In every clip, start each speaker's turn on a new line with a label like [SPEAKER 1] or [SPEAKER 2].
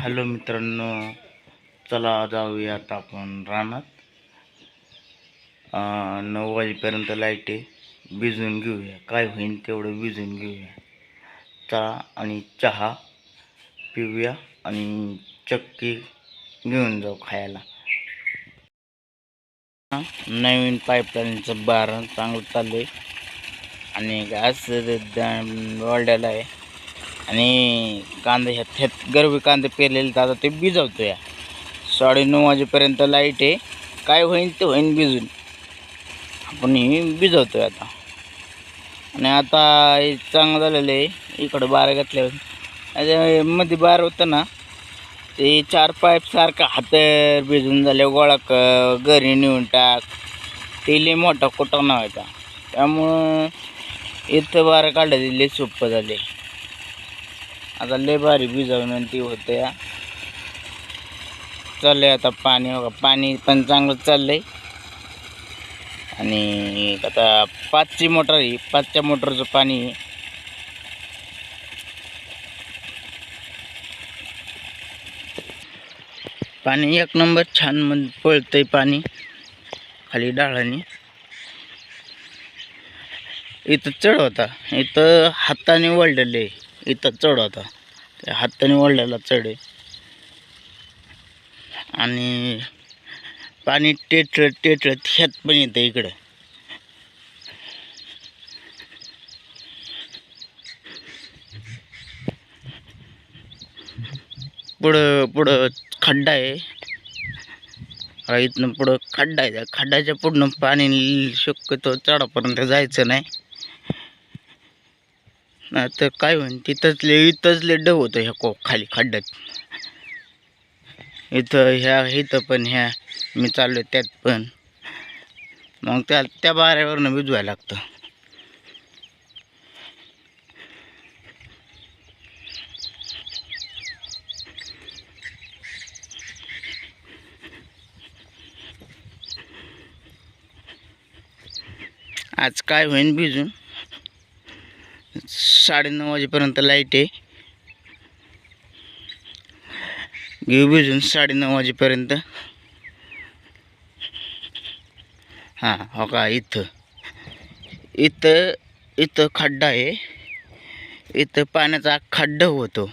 [SPEAKER 1] Hello मित्रांनो चला जाऊया आता आपण रानात. नऊ वाजेपर्यंत लाइट आहे. भिजून घेऊया. काय होईल तेवढं भिजून घेऊया. चहा आणि चहा पिऊया आणि चक्की घेऊन जाऊ खायला. नवीन पाईपलाईनचं बारण चांगलं चाललं आहे. आणि असं वाढायला आहे. आणि कांदे ह्यात ह्यात गरबी कांदे पेरलेले तर आता ते भिजवतो या साडेनऊ वाजेपर्यंत लाइट आहे. काय होईन ते होईन भिजून. आपण हे भिजवतो आहे आता. आणि आता हे चांगलं झालेलं आहे. इकडं बारा घातल्यावर. मध्ये बार होतं ना ते चार पाईप सारखं हातर भिजून झाले गोळा क घरी नेऊन टाक. ते मोठा कोटा नव्हता त्यामुळं इथं बारा काढायला सोपं झाले आता लय भारी भिजवणं ती होतं. या चाललंय आता पाणी बघा पाणी पण चांगलं चाललंय. आणि आता पाचची मोटर आहे पाचच्या मोटरचं पाणी पाणी एक नंबर छान मग पळतंय पाणी खाली डाळाने. इथं चढ होता इथं हाताने वळलेले इथं चढ होता त्या हाताने वळलेला चढ आहे. आणि पाणी टेटळत टेटळत ह्यात पण येतं इकडं. पुढं पुढं खड्डा आहे. इथनं पुढं खड्डा आहे. त्या खड्ड्याच्या पुढनं पाणी शक्यतो चढापर्यंत जायचं नाही. नाही तर काय होईन तिथंच ले इथंच लेड डव होतं ह्या को खाली खड्ड्यात. इथं ह्या इथं पण ह्या मी चाललो त्यात पण. मग त्या त्या बाऱ्यावरनं भिजवायला लागतं. आज काय होईन भिजून साडेनऊ वाजेपर्यंत लाइट आहे. घेऊ भिजून साडेनऊ वाजेपर्यंत. हां हो का इथं. इथं इथं खड्डा आहे. इथं पाण्याचा खड्डा होतो.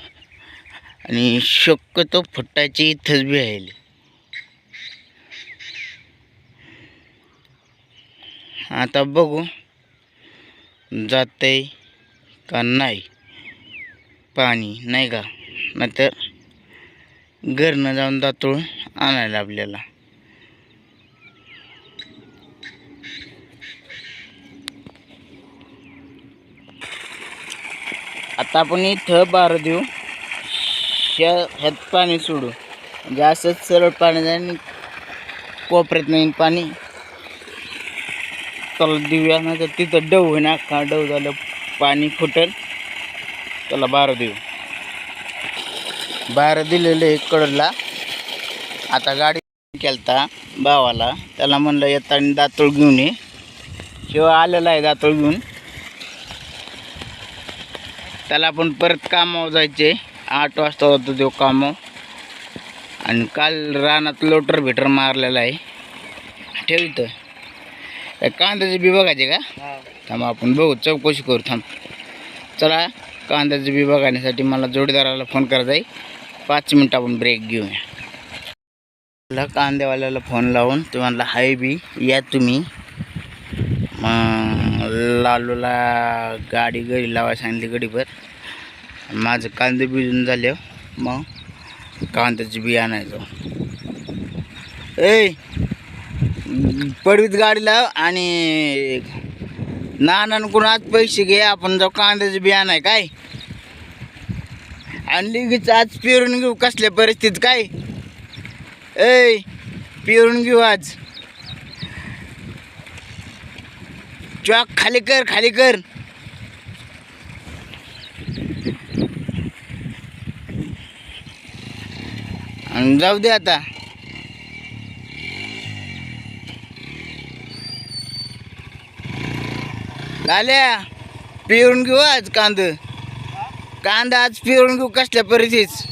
[SPEAKER 1] आणि शक्यतो फुटायची इथंच बी आहे. आता बघू. जाते का नाही? पाणी नाही का? नाहीतर घरनं जाऊन दातूळ आणायला आपल्याला. आता आपण इथं बार देऊ. ह्या ह्यात पाणी सोडू. म्हणजे असंच सरळ पाणी जाईल आणि कोपऱ्यात नाही पाणी त्याला देऊया नाही तर तिथं डव होईना का डव झालं पाणी फुटेल. त्याला बारं देऊ. बारं दिलेलं आहे कडला. आता गाडी केलता भावाला. त्याला म्हणलं येताना दातोळ घेऊन ये. किंवा आलेला आहे दातोळ घेऊन. त्याला आपण परत कामावर जायचे आठ वाजता होतो तो कामावर. आणि काल रानात लोटर भेटर मारलेला आहे. ठेव कांद्याचे बी बघायचे का? थांब आपण बघू चौकशी करू थांब. चला कांद्याचे बी बघण्यासाठी मला जोडीदाराला फोन करायचा आहे. पाच मिनटं आपण ब्रेक घेऊया. मला कांदेवाल्याला फोन लावून ते म्हणला हाय बी या तुम्ही. मग लालूला गाडी घरी लावा सांगितली गडीभर. माझं कांदे भिजून झाले मग कांद्याची बी आणायचो. ए पडवीत गाडी लाव आणि नानांकडून आज पैसे घे आपण जाऊ कांद्याचं बियाणं आहे काय? आणि लगेच आज पेरून घेऊ कसल्या परिस्थितीत काय? ऐ पेरून घेऊ आज. चॉक खाली कर खाली कर. आणि जाऊ दे आता. झाल्या. पिळून घेऊ आज कांद. कांदा आज पिळून घेऊ कसल्या परिस्थितीच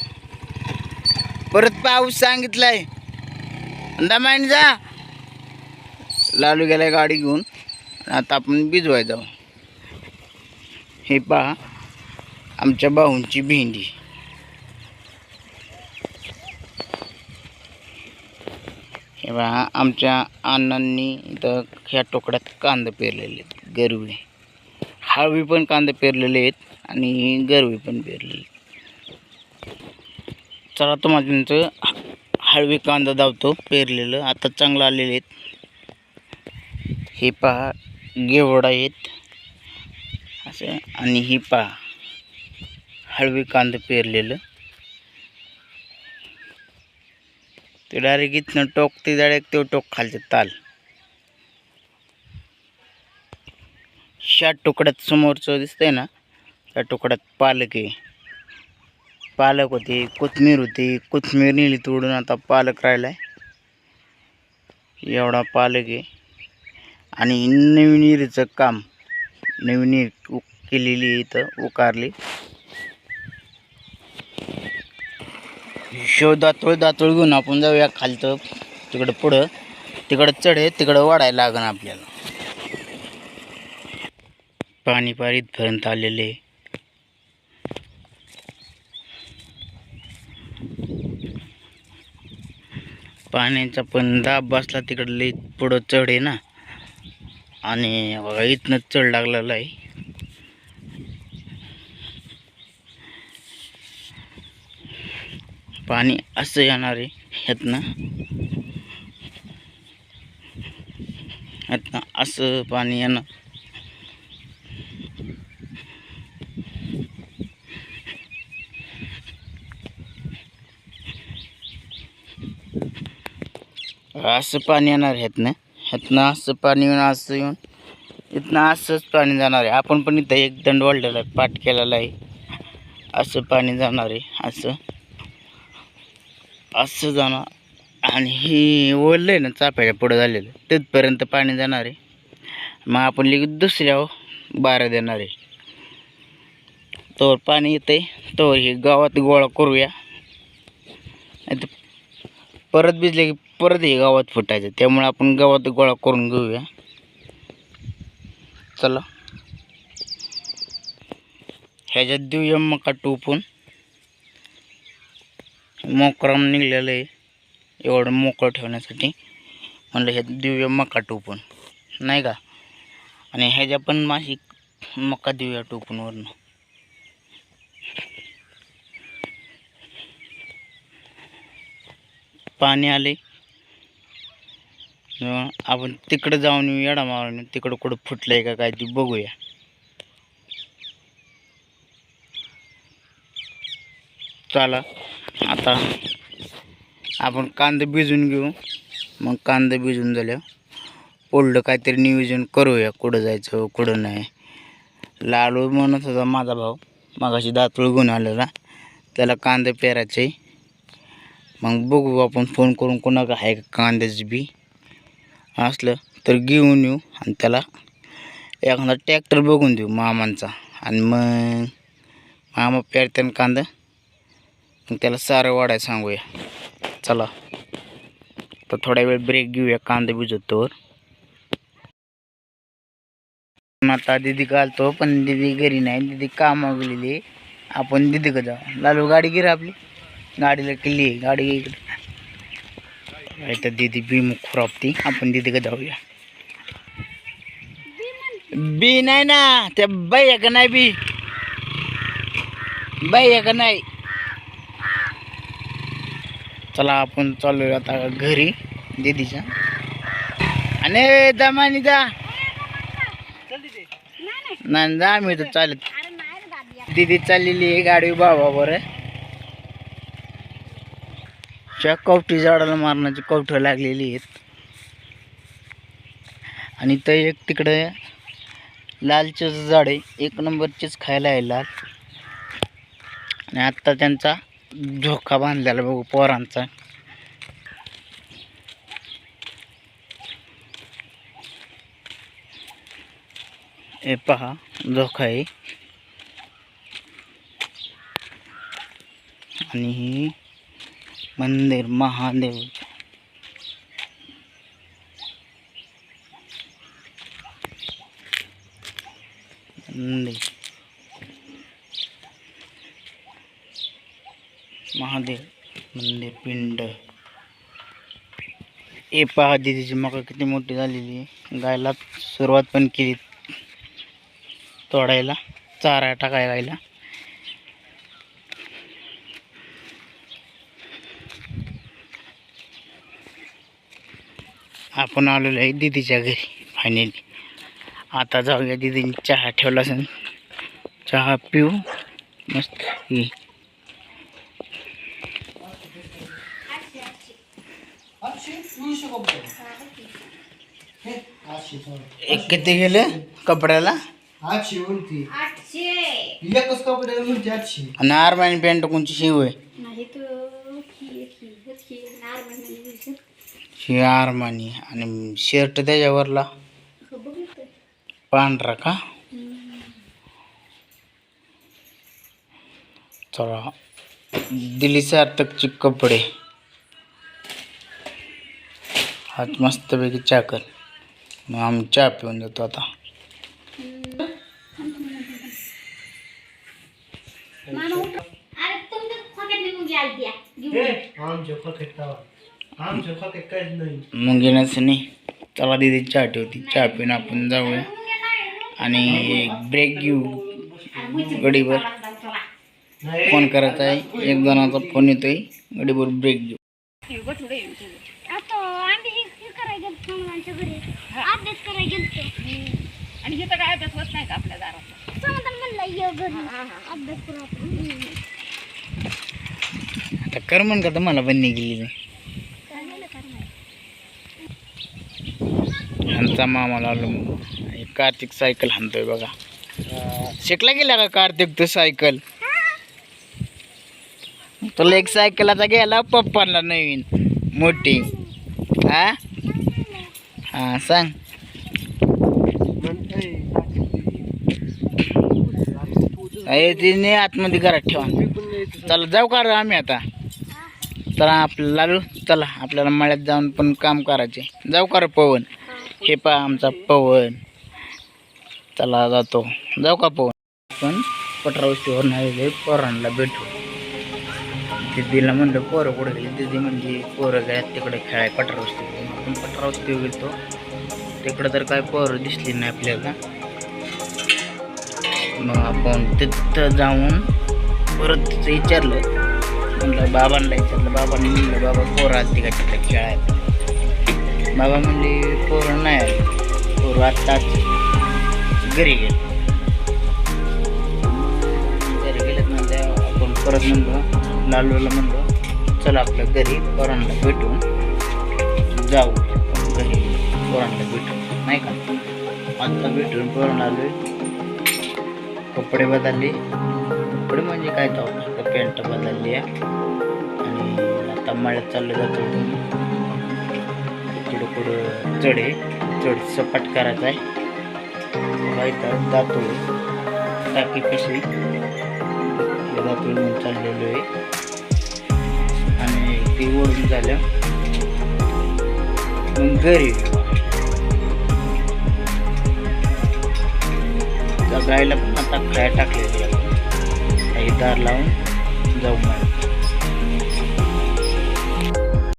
[SPEAKER 1] परत पाऊस सांगितलाय. दमाईन जा. लालू गेलाय गाडी घेऊन. आता आपण भिजवाय जाऊ. हे पहा. आमच्या भाऊंची भेंडी. हे पहा. आमच्या अण्णांनी इथं ह्या टोकड्यात कांदे पेरलेले आहेत. गरवी. हळवी पण कांदे पेरलेले आहेत आणि गरवी पण पेरलेले चला तो माझ्यांचं हळवी कांदा दावतो पेरलेलं. आता चांगलं आलेले आहेत. हे पहा गेवड आहेत. असं आणि ही पहा हळवी कांदा पेरलेलं. ते डायरेक्ट इथनं टोक ते डायरेक्ट ते टोक खालचे ताल. ह्या तुकड्यात समोरचं दिसतंय ना त्या तुकड्यात पालक आहे. पालक होते कोथमीर होती. कोथमीर नेली तोडून आता पालक राहिलाय. एवढा पालक आहे. आणि नवीन काम नवीन उ- केलेली इथं उकारली. शो दातोळ दातोळ घेऊन आपण जाऊया खालतं तिकडं पुढं. तिकडं चढे तिकडं वाढायला लागण आपल्याला. पाणी पार आलेले. आहे पाण्याचा पण दाब बसला तिकडं लई पुढं चढ आहे ना. आणि बघा इथनं चढ लागलेला आहे. पाणी असं येणार आहे ह्यातनं. ह्यातनं असं पाणी येणार. असं पाणी येणार ह्यातनं ह्यातनं असं पाणी येऊन असं येऊन. इथनं असंच पाणी जाणार आहे. आपण पण इथं एक दंड वाढलेला आहे पाठ केलेला आहे. असं पाणी जाणार आहे असं. असं जाणार. आणि हे ओढलं आहे ना चाफ्याच्या पुढं झालेलं. तिथपर्यंत पाणी जाणार आहे. मग आपण लगेच दुसऱ्या बारा देणार आहे. तोवर पाणी येते तोवर हे गावात गोळा करूया. नाही तर परत भिजले की परत हे गावात फुटायचं. त्यामुळे आपण गावात गोळा करून घेऊया. चला. ह्याच्यात देऊया मका टोपून. मोकराम निघलेलं आहे. एवढं मोकळं ठेवण्यासाठी. म्हणलं ह्यात देऊया मका टोपून. नाही का? आणि ह्याच्या पण माशी मका देऊया टोपून पाणी आले आपण तिकडं जाऊन येऊ येडा मारून तिकडं कुठं फुटलंय का काय ते बघूया. चला आता आपण कांदे भिजून घेऊ. मग कांदे भिजून झाल्यावर पुढलं काहीतरी नियोजन करूया कुठं जायचं कुठं नाही. लाडू म्हणत होता माझा भाऊ मागाशी दातूळ घेऊन आलेला. त्याला कांदे पेरायचे. मग बघू आपण फोन करून कोणाकडे आहे का कांद्याचं बी. असलं तर घेऊन येऊ आणि त्याला एखादा ट्रॅक्टर बघून देऊ मामांचा. आणि मग मामा पेरत्यानं कांदा मग त्याला सारं वाढायला सांगूया. चला. तर थोड्या वेळ ब्रेक घेऊया कांदे भिजवतोवर. आता दिदी घालतो पण दिदी घरी नाही. दिदी कामावर गेलेली आपण दिदीकडे जाऊ. लालू गाडी गिरा आपली. गाडीला किल्ली गाडी इकडे. तर दिदी बी मुख खुरापती आपण दिदीकडे जाऊया. बी नाही ना त्या बाई का नाही बी? बाई का नाही? चला आपण चालू आता घरी दीदीच्या. आणि दमानी जा. नाही जा आम्ही तर चालत. दीदी चाललेली आहे गाडी बाबा बरं. च्या कवठी झाडाला मारण्याची कवठं लागलेली आहेत. आणि तर एक तिकडे लालचं झाड आहे. एक नंबरचीच खायला आहे लाल. आणि आत्ता त्यांचा झोका बांधलेला बघू पोरांचा. हे पहा झोका आहे. आणि मंदिर महादेव. मंदिर. महादेव मंदिर पिंड. ए पहा दिदीची मका किती मोठी झालेली. आहे गायला सुरुवात पण केली. तोडायला चारा टाकायला. गायला आपण आलेलो आहे दीदीच्या घरी फायनली आता जाऊया दीदीने चहा ठेवला असेल. चहा पिऊ. मस्त. ही. एक किती गेलं कपड्याला?
[SPEAKER 2] आठशे म्हणते
[SPEAKER 3] आठशे.
[SPEAKER 2] एकच
[SPEAKER 1] आणि आर्मानी पॅन्ट कोणची शिव आहे
[SPEAKER 3] नाही तर ही ही ही नॉर्मल म्हणजे
[SPEAKER 1] ही आर्मानी आणि शर्ट त्याच्यावरला.
[SPEAKER 3] बघितलं
[SPEAKER 1] पांढरा का? चला. दिल्ली सार्थकचे कपडे. हात मस्तपैकी चहा कर मग आम्ही चहा पिऊन देतो आता.
[SPEAKER 2] आमच्या
[SPEAKER 1] मग घेण्याचं नाही. चला दिदी चहा ठेवती. चहा पिऊन आपण जाऊया. आणि ब्रेक घेऊ. गडीवर फोन करायचा आहे. एक जणाचा फोन येतोय. गडीवर ब्रेक घेऊ.
[SPEAKER 3] हे
[SPEAKER 4] आणि इथं काय अभ्यास होत नाही का आपल्या दारात?
[SPEAKER 3] समाधान म्हणलं ये घरी अभ्यास करू आपण
[SPEAKER 1] आता कर म्हण का तुम्हाला बन्नी गेली
[SPEAKER 3] काय झालं काय नाही
[SPEAKER 1] ह्यांचा मामाला आलो कार्तिक सायकल हाणतोय बघा. शिकला गेला का कार्तिक तू सायकल? तुला एक सायकल आता गेला पप्पांना नवीन मोठी. हा? हा सांग. तिने आतमध्ये घरात ठेवा. चला जाऊ का आम्ही आता? चला आपल्याला चला आपल्याला मळ्यात जाऊन पण काम करायचे जाऊ का पवन? हे पहा आमचा पवन. चला जातो. जाऊ का पवन? पण पटरावशीवर नाही पोरांना भेटू दिदीला म्हणलं पोरं कुठे गेली? दिदी म्हणजे पोरं गेल्यात तिकडे खेळाय पटरावस्ती आपण पटरावस्ती गेलो तिकडं तर काय पोरं दिसली नाही आपल्याला. मग आपण तिथं जाऊन परत तिचं विचारलं. म्हणलं बाबांना विचारलं. बाबांनी म्हणलं बाबा पोरं आलती का तिकडे खेळायला? बाबा म्हणले पोरं नाही आली. पोरं आत्ताच घरी गेले. घरी गेलेत म्हणजे आपण परत म्हणलो लालूला म्हणलो चला आपल्या घरी पोरांना भेटून जाऊ. घरी पोरांना भेटून नाही का? आत्ता भेटून पोरांना आलो कपडे बदलले. कपडे म्हणजे काय तो? पॅन्ट बदलली आहे. आणि आता मळ्यात चाललं जातो. थोडं पुढं चढे चढ सपाट करायचा आहे. इथं जातो टाकी पिशवी. जातो म्हणून चाललेलो आहे. आणि ती ओढून झालं. मग घरी त्या गायला पण आता खाय टाकलेली आहे? काही दार लावून जाऊ मला